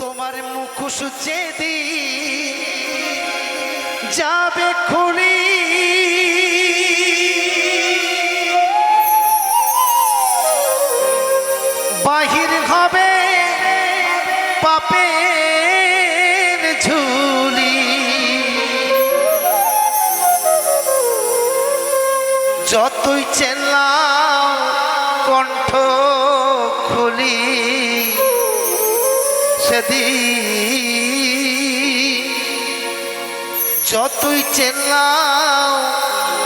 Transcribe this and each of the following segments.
তোমার মুখোশ যেদিন যাবে খুলি বাহির হবে পাপের ঝুলি। যতই চেল্লাও কণ্ঠ খুলি। সেদিন যতই চেল্লাও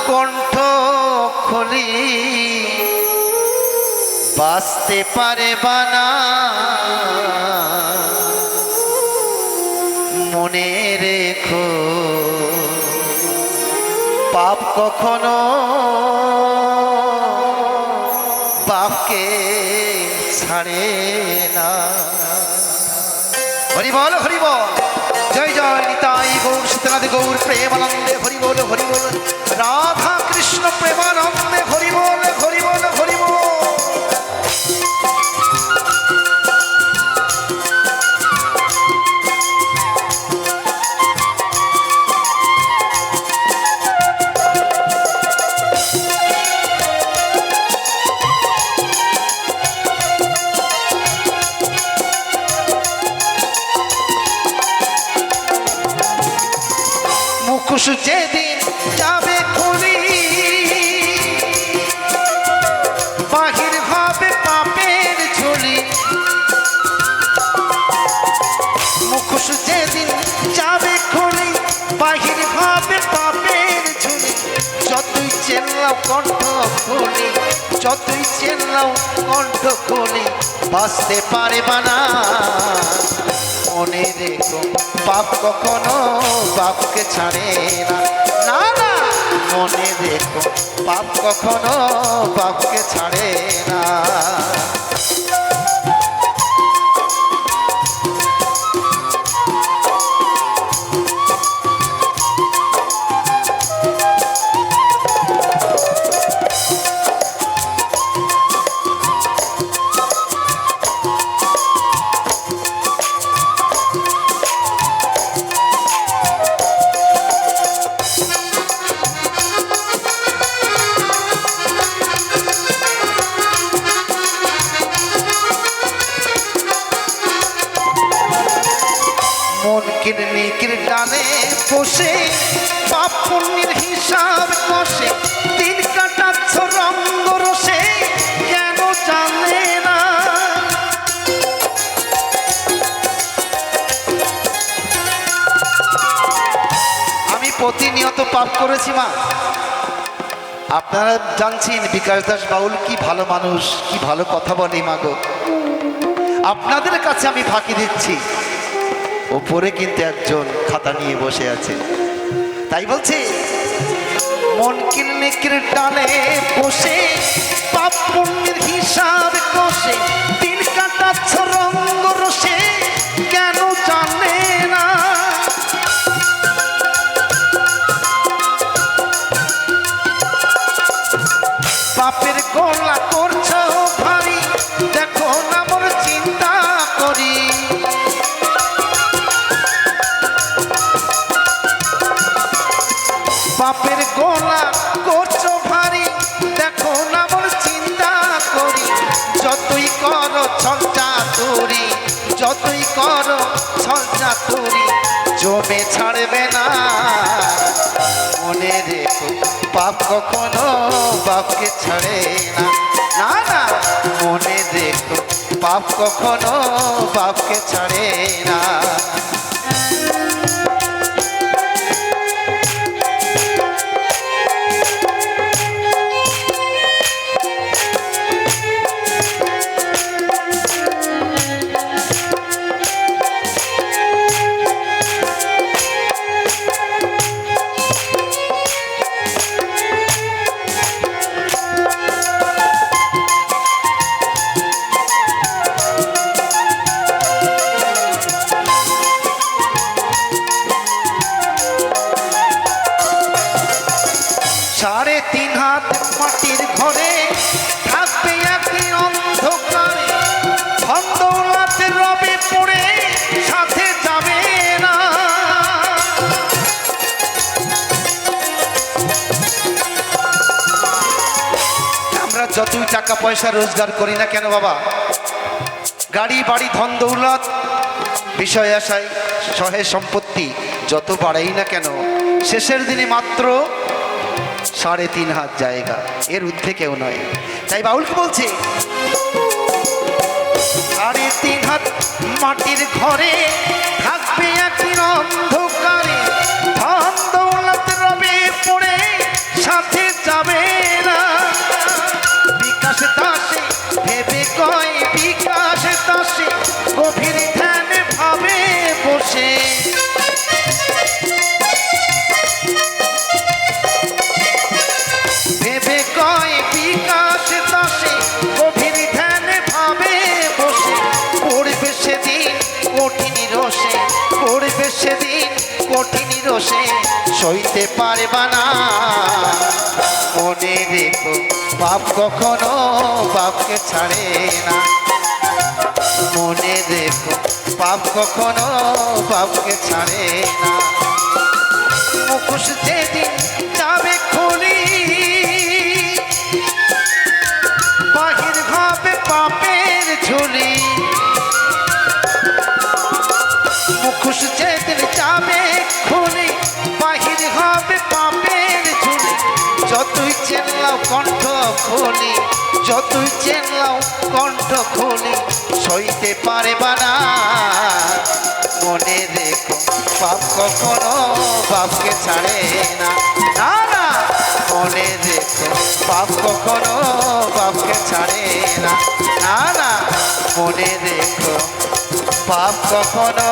কণ্ঠ খুলি বাঁচতে পারে বানা মনে রেখো পাপ কখনো বাপকে ছাড়ে না। হরি বল হরি বল জয় জয়, নিতাই গৌর সীতানাথ গৌর, প্রেমানন্দে হরি বল হরি বল রাধা কৃষ্ণ প্রেমানন্দে চেল্লাও কণ্ঠ খুনি যতই চেনাও কণ্ঠ খুনি বাঁচতে পারে বানা মনে রেখো বাপ কখনো বাপকে ছাড়ে না। না না, মনে রেখো বাপ কখনো বাপকে ছাড়ে না। মন কিরনি কিরটানে বসে পাপ পুণ্যের হিসাব কষে, দিন কাটাচ্ছ রঙ্গ রসে, কেন জানে না? আমি প্রতিনিয়ত পাপ করেছি, মা। আপনারা জানছেন বিকাশ দাস বাউল কি ভালো মানুষ, কি ভালো কথা বলে মাগো আপনাদের কাছে আমি ফাঁকি দিচ্ছি। ওপরে কিন্তু একজন খাতা নিয়ে বসে আছে। তাই বলছে, মন কিনে টানে বসে, পাপ পুণ্যের হিসাব কষে করো ছলচা তুরি জমে ছাড়বে না। মনে রেখো পাপ কখনো বাপকে ছাড়ে না। না না, মনে রেখো পাপ কখনো বাপকে ছাড়ে না। সাড়ে তিন হাত মাটির ঘরে থাকবে একই অন্ধকারে। ছন্দলাতে রবে পড়ে, সাথে যাবে না। আমরা যতই টাকা পয়সা রোজগার করি না কেন বাবা? গাড়ি, বাড়ি, ধন দৌলত, বিষয় আশায়, সহে সম্পত্তি যত বাড়াই না কেন, শেষের দিনে মাত্র সাড়ে তিন হাত জায়গা। এর ঊর্ধ্বে কেউ নয়। তাই বাউলকে বলছে, সাড়ে তিন হাত মাটির ঘরে থাকবে একদিন অন্ধকারে। সেদিন কঠিন রসে সইতে পারবা না। মনে রেখো, বাপ কখনো বাপকে ছাড়ে না। মনে রেখো, বাপ কখনো বাপকে ছাড়ে না। মুখোশ যেদিন যাবে খুলি, বাহির হবে পাপের ঝুলি। চেনলাও কণ্ঠ খুলি যতই চেনলাও কণ্ঠ খুলি সইতে পারবা না, মনে রেখো, পাপ কখনো বাপকে ছাড়ে না। না না, মনে রেখো, পাপ কখনো বাপকে ছাড়ে না। না না, মনে রেখো, পাপ কখনো